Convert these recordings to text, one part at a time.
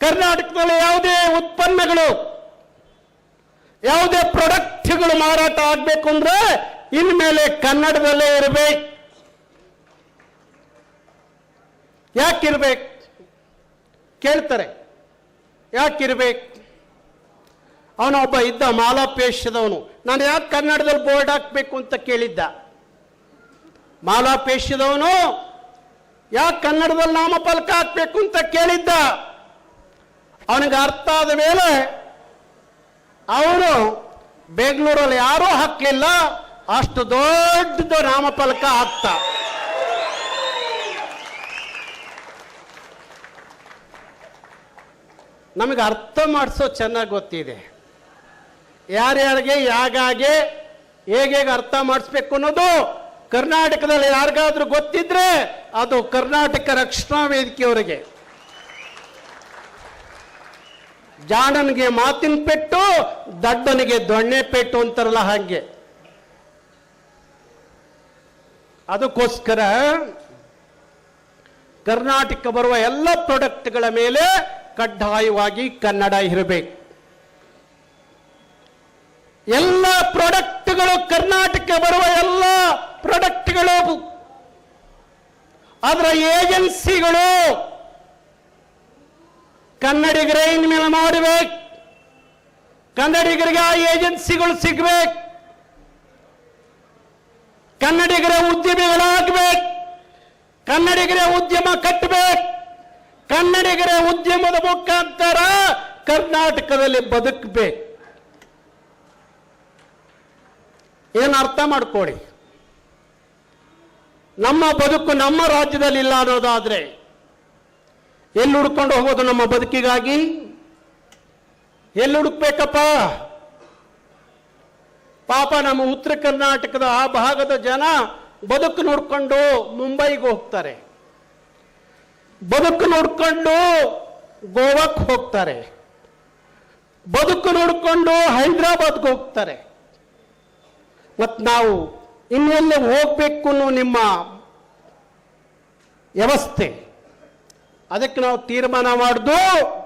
ಕರ್ನಾಟಕದಲ್ಲಿ ಯಾವುದೇ ಉತ್ಪನ್ನಗಳು, ಯಾವುದೇ ಪ್ರಾಡಕ್ಟ್ಗಳು ಮಾರಾಟ ಆಗಬೇಕು ಅಂದ್ರೆ ಇನ್ಮೇಲೆ ಕನ್ನಡದಲ್ಲೇ ಇರಬೇಕು. ಯಾಕಿರ್ಬೇಕು ಕೇಳ್ತಾರೆ. ಯಾಕಿರ್ಬೇಕು ಅವನೊಬ್ಬ ಇದ್ದ ಮಾಲಾಪೇಶದವನು ನಾನು ಯಾಕೆ ಕನ್ನಡದಲ್ಲಿ ಬೋರ್ಡ್ ಹಾಕ್ಬೇಕು ಅಂತ ಕೇಳಿದ್ದ? ಮಾಲಾಪೇಶದವನು ಯಾಕೆ ಕನ್ನಡದಲ್ಲಿ ನಾಮಫಲಕ ಹಾಕ್ಬೇಕು ಅಂತ ಕೇಳಿದ್ದ? ಅವನಿಗೆ ಅರ್ಥ ಆದ ಮೇಲೆ ಅವರು ಬೆಂಗಳೂರಲ್ಲಿ ಯಾರೂ ಹಾಕಲಿಲ್ಲ, ಅಷ್ಟು ದೊಡ್ಡದು ನಾಮಫಲಕ ಹಾಕ್ತ ನಮಗೆ ಅರ್ಥ ಮಾಡಿಸೋ ಚೆನ್ನಾಗಿ ಗೊತ್ತಿದೆ. ಯಾರ್ಯಾರಿಗೆ, ಯಾಗಾಗೆ ಹೇಗೆ ಅರ್ಥ ಮಾಡಿಸ್ಬೇಕು ಅನ್ನೋದು ಕರ್ನಾಟಕದಲ್ಲಿ ಯಾರಿಗಾದ್ರೂ ಗೊತ್ತಿದ್ರೆ ಅದು ಕರ್ನಾಟಕ ರಕ್ಷಣಾ ವೇದಿಕೆಯವರಿಗೆ. ಜಾಣನಿಗೆ ಮಾತಿನ ಪೆಟ್ಟು, ದಡ್ಡನಿಗೆ ದೊಣ್ಣೆ ಪೆಟ್ಟು ಅಂತಾರಲ್ಲ ಹಾಗೆ. ಅದಕ್ಕೋಸ್ಕರ ಕರ್ನಾಟಕ ಬರುವ ಎಲ್ಲ ಪ್ರಾಡಕ್ಟ್ಗಳ ಮೇಲೆ ಕಡ್ಡಾಯವಾಗಿ ಕನ್ನಡ ಇರಬೇಕು. ಎಲ್ಲ ಪ್ರಾಡಕ್ಟ್ಗಳು ಕರ್ನಾಟಕ ಬರುವ ಎಲ್ಲ ಪ್ರಾಡಕ್ಟ್ಗಳು. ಅದರ ಏಜೆನ್ಸಿಗಳು ಕನ್ನಡಿಗರೇ ಇನ್ಮೇಲೆ ಮಾಡಬೇಕು. ಕನ್ನಡಿಗರಿಗೆ ಆ ಏಜೆನ್ಸಿಗಳು ಸಿಗ್ಬೇಕು. ಕನ್ನಡಿಗರ ಉದ್ಯಮಿಗಳಾಗಬೇಕು. ಕನ್ನಡಿಗರ ಉದ್ಯಮ ಕಟ್ಟಬೇಕು. ಕನ್ನಡಿಗರ ಉದ್ಯಮದ ಮುಖಾಂತರ ಕರ್ನಾಟಕದಲ್ಲಿ ಬದುಕಬೇಕು. ಏನು ಅರ್ಥ ಮಾಡ್ಕೊಳ್ಳಿ? ನಮ್ಮ ಬದುಕು ನಮ್ಮ ರಾಜ್ಯದಲ್ಲಿ ಇಲ್ಲ ಅನ್ನೋದಾದ್ರೆ ಎಲ್ಲಿ ಹುಡ್ಕೊಂಡು ಹೋಗೋದು ನಮ್ಮ ಬದುಕಿಗಾಗಿ? ಎಲ್ಲಿ ಹುಡುಕ್ಬೇಕಪ್ಪ? ಪಾಪ ನಮ್ಮ ಉತ್ತರ ಕರ್ನಾಟಕದ ಆ ಭಾಗದ ಜನ ಬದುಕು ನೋಡ್ಕೊಂಡು ಮುಂಬೈಗೆ ಹೋಗ್ತಾರೆ. ಬದುಕು ನೋಡ್ಕೊಂಡು ಗೋವಾಕ್ಕೆ ಹೋಗ್ತಾರೆ. ಬದುಕು ನೋಡ್ಕೊಂಡು ಹೈದರಾಬಾದ್ಗೆ ಹೋಗ್ತಾರೆ. ಮತ್ತು ನಾವು ಇನ್ನೆಲ್ಲ ಹೋಗ್ಬೇಕು ನಿಮ್ಮ ವ್ಯವಸ್ಥೆ. ಅದಕ್ಕೆ ನಾವು ತೀರ್ಮಾನ ಮಾಡುದು.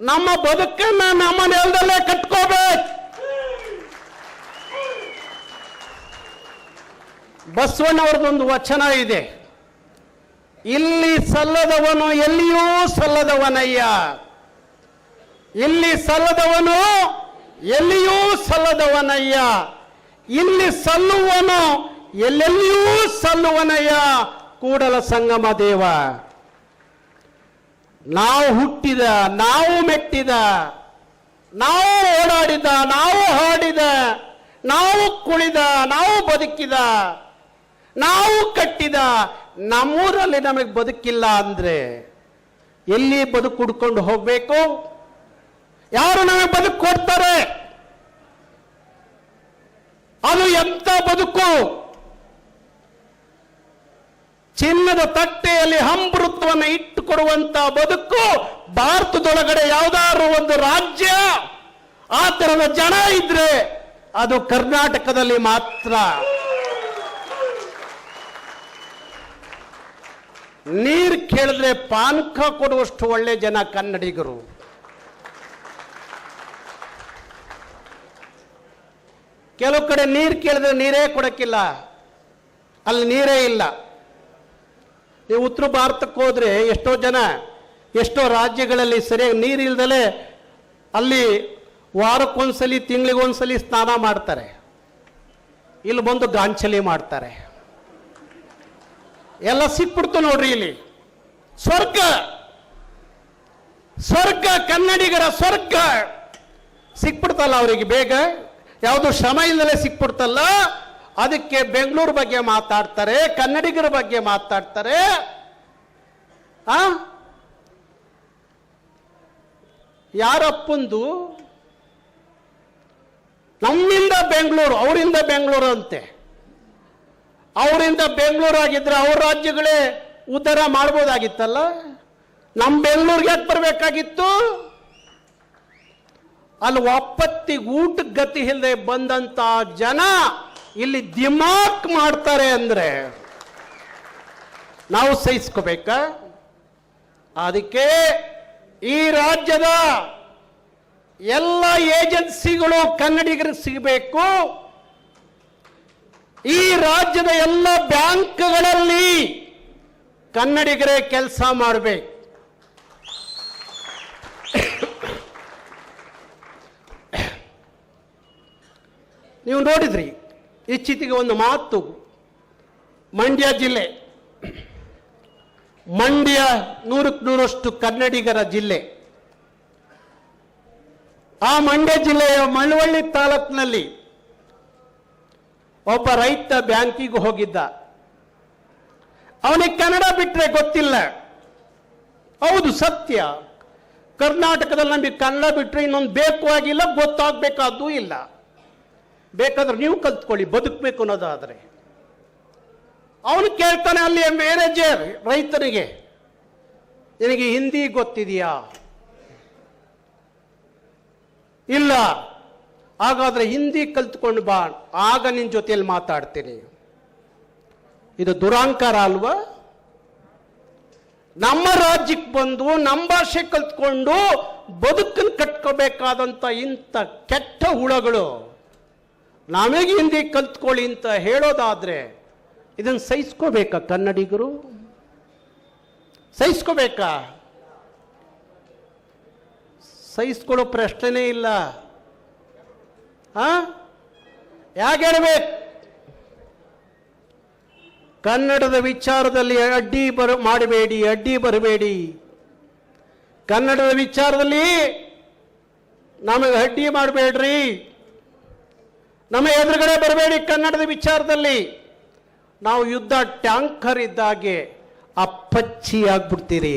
ನಮ್ಮ ಬದುಕನ್ನ ನಮ್ಮ ನೆಲದಲ್ಲೇ ಕಟ್ಕೋಬೇಕು. ಬಸವಣ್ಣವ್ರದ್ದೊಂದು ವಚನ ಇದೆ. ಇಲ್ಲಿ ಸಲ್ಲದವನು ಎಲ್ಲಿಯೂ ಸಲ್ಲದವನಯ್ಯ. ಇಲ್ಲಿ ಸಲ್ಲದವನು ಎಲ್ಲಿಯೂ ಸಲ್ಲದವನಯ್ಯ. ಇಲ್ಲಿ ಸಲ್ಲುವನು ಎಲ್ಲೆಲ್ಲಿಯೂ ಸಲ್ಲುವನಯ್ಯ. ಕೂಡಲ ಸಂಗಮ ದೇವ. ನಾವು ಹುಟ್ಟಿದ, ನಾವು ಮೆಟ್ಟಿದ, ನಾವು ಓಡಾಡಿದ, ನಾವು ಹಾಡಿದ, ನಾವು ಕುಳಿದ ನಾವು ಬದುಕಿದ, ನಾವು ಕಟ್ಟಿದ, ನಮ್ಮೂರಲ್ಲಿ ನಮಗೆ ಬದುಕಿಲ್ಲ ಅಂದ್ರೆ ಎಲ್ಲಿ ಬದುಕು ಹುಡ್ಕೊಂಡು ಹೋಗ್ಬೇಕು? ಯಾರು ನಮಗೆ ಬದುಕು ಕೊಡ್ತಾರೆ? ಅದು ಎಂತ ಬದುಕು? ಚಿನ್ನದ ತಟ್ಟೆಯಲ್ಲಿ ಹಂಬೃತ್ವವನ್ನು ಇಟ್ಟು ಕೊಡುವಂತ ಬದುಕು ಭಾರತದೊಳಗಡೆ ಯಾವ್ದಾದ್ರು ಒಂದು ರಾಜ್ಯ, ಆ ತರದ ಜನ ಇದ್ರೆ ಅದು ಕರ್ನಾಟಕದಲ್ಲಿ ಮಾತ್ರ. ನೀರು ಕೇಳಿದ್ರೆ ಪಾನಕ ಕೊಡುವಷ್ಟು ಒಳ್ಳೆ ಜನ ಕನ್ನಡಿಗರು. ಕೆಲವು ಕಡೆ ನೀರು ಕೇಳಿದ್ರೆ ನೀರೇ ಕೊಡಕ್ಕಿಲ್ಲ. ಅಲ್ಲಿ ನೀರೇ ಇಲ್ಲ. ನೀವು ಉತ್ತರ ಭಾರತಕ್ಕೆ ಹೋದ್ರೆ ಎಷ್ಟೋ ಜನ, ಎಷ್ಟೋ ರಾಜ್ಯಗಳಲ್ಲಿ ಸರಿಯಾಗಿ ನೀರು ಇಲ್ದಲೆ ಅಲ್ಲಿ ವಾರಕ್ಕೊಂದ್ಸಲಿ, ತಿಂಗಳಿಗೊಂದ್ಸಲಿ ಸ್ನಾನ ಮಾಡ್ತಾರೆ. ಇಲ್ಲಿ ಬಂದು ಗಾಂಚಲಿ ಮಾಡ್ತಾರೆ. ಎಲ್ಲ ಸಿಕ್ಬಿಡ್ತು ನೋಡ್ರಿ ಇಲ್ಲಿ. ಸ್ವರ್ಗ! ಸ್ವರ್ಗ! ಕನ್ನಡಿಗರ ಸ್ವರ್ಗ! ಸಿಕ್ಬಿಡ್ತಲ್ಲ ಅವರಿಗೆ ಬೇಗ. ಯಾವುದು ಶ್ರಮ ಇಲ್ಲದೆ ಸಿಕ್ಬಿಡ್ತಲ್ಲ. ಅದಕ್ಕೆ ಬೆಂಗಳೂರು ಬಗ್ಗೆ ಮಾತಾಡ್ತಾರೆ, ಕನ್ನಡಿಗರ ಬಗ್ಗೆ ಮಾತಾಡ್ತಾರೆ. ಆ? ಯಾರಪ್ಪಂದು? ನಮ್ಮಿಂದ ಬೆಂಗಳೂರು, ಅವರಿಂದ ಬೆಂಗಳೂರು ಅಂತೆ. ಅವರಿಂದ ಬೆಂಗಳೂರು ಆಗಿದ್ರೆ ಅವ್ರ ರಾಜ್ಯಗಳೇ ಉದ್ಧಾರ ಮಾಡ್ಬೋದಾಗಿತ್ತಲ್ಲ? ನಮ್ಮ ಬೆಂಗಳೂರಿಗೆ ಯಾಕೆ ಬರಬೇಕಾಗಿತ್ತು? ಅಲ್ಲಿ ಒಪ್ಪತ್ತಿಗೆ ಊಟಕ್ಕೆ ಗತಿ ಇಲ್ಲದೆ ಬಂದಂತ ಜನ ಇಲ್ಲಿ ದಿಮಾಕ್ ಮಾಡ್ತಾರೆ ಅಂದ್ರೆ ನಾವು ಸಹಿಸ್ಕೋಬೇಕಾ? ಅದಕ್ಕೆ ಈ ರಾಜ್ಯದ ಎಲ್ಲ ಏಜೆನ್ಸಿಗಳು ಕನ್ನಡಿಗರಿಗೆ ಸಿಗಬೇಕು. ಈ ರಾಜ್ಯದ ಎಲ್ಲ ಬ್ಯಾಂಕ್ಗಳಲ್ಲಿ ಕನ್ನಡಿಗರೇ ಕೆಲಸ ಮಾಡಬೇಕು. ನೀವು ನೋಡಿದ್ರಿ ಇಚ್ಚಿತಿಗೆ ಒಂದು ಮಾತು. ಮಂಡ್ಯ ಜಿಲ್ಲೆ. ಮಂಡ್ಯ ನೂರಕ್ಕೆ ನೂರಷ್ಟು ಕನ್ನಡಿಗರ ಜಿಲ್ಲೆ. ಆ ಮಂಡ್ಯ ಜಿಲ್ಲೆಯ ಮಳವಳ್ಳಿ ತಾಲೂಕಿನಲ್ಲಿ ಒಬ್ಬ ರೈತ ಬ್ಯಾಂಕಿಗೆ ಹೋಗಿದ್ದ. ಅವನಿಗೆ ಕನ್ನಡ ಬಿಟ್ಟರೆ ಗೊತ್ತಿಲ್ಲ. ಹೌದು ಸತ್ಯ. ಕರ್ನಾಟಕದಲ್ಲಿ ನಮಗೆ ಕನ್ನಡ ಬಿಟ್ಟರೆ ಇನ್ನೊಂದು ಬೇಕು ಆಗಿಲ್ಲ ಗೊತ್ತಾಗಬೇಕಾದ್ದು ಇಲ್ಲ. ಬೇಕಾದ್ರೆ ನೀವು ಕಲ್ತ್ಕೊಳ್ಳಿ, ಬದುಕಬೇಕು ಅನ್ನೋದಾದರೆ. ಅವನು ಕೇಳ್ತಾನೆ ಅಲ್ಲಿ ಮ್ಯಾನೇಜರ್ ರೈತನಿಗೆ ನಿನಗೆ ಹಿಂದಿ ಗೊತ್ತಿದೆಯಾ? ಇಲ್ಲ, ಹಾಗಾದರೆ ಹಿಂದಿ ಕಲ್ತ್ಕೊಂಡು ಬಾ, ಆಗ ನಿನ್ನ ಜೊತೆಯಲ್ಲಿ ಮಾತಾಡ್ತೀನಿ. ಇದು ದುರಾಂಕಾರ ಅಲ್ವಾ? ನಮ್ಮ ರಾಜ್ಯಕ್ಕೆ ಬಂದು, ನಮ್ಮ ಭಾಷೆ ಕಲ್ತ್ಕೊಂಡು ಬದುಕನ್ನು ಕಟ್ಕೋಬೇಕಾದಂಥ ಇಂಥ ಕೆಟ್ಟ ಹುಳಗಳು. ನಮಗೆ ಹಿಂದಿ ಕಲ್ತ್ಕೊಳ್ಳಿ ಅಂತ ಹೇಳೋದಾದರೆ ಇದನ್ನು ಸಹಿಸ್ಕೋಬೇಕಾ ಕನ್ನಡಿಗರು? ಸಹಿಸ್ಕೋಬೇಕಾ? ಸಹಿಸ್ಕೊಳ್ಳೋ ಪ್ರಶ್ನೆನೇ ಇಲ್ಲ. ಯಾಕೆ ಹೇಳ್ಬೇಕು? ಕನ್ನಡದ ವಿಚಾರದಲ್ಲಿ ಅಡ್ಡಿ ಬರ, ಮಾಡಬೇಡಿ, ಅಡ್ಡಿ ಬರಬೇಡಿ. ಕನ್ನಡದ ವಿಚಾರದಲ್ಲಿ ನಮಗೆ ಅಡ್ಡಿ ಮಾಡಬೇಡ್ರಿ. ನಮ್ಮ ಎದುರುಗಡೆ ಬರಬೇಡಿ ಕನ್ನಡದ ವಿಚಾರದಲ್ಲಿ. ನಾವು ಯುದ್ಧ ಟ್ಯಾಂಕರ್ ಇದ್ದಾಗೆ ಅಪ್ಪಚ್ಚಿ ಆಗ್ಬಿಡ್ತೀರಿ.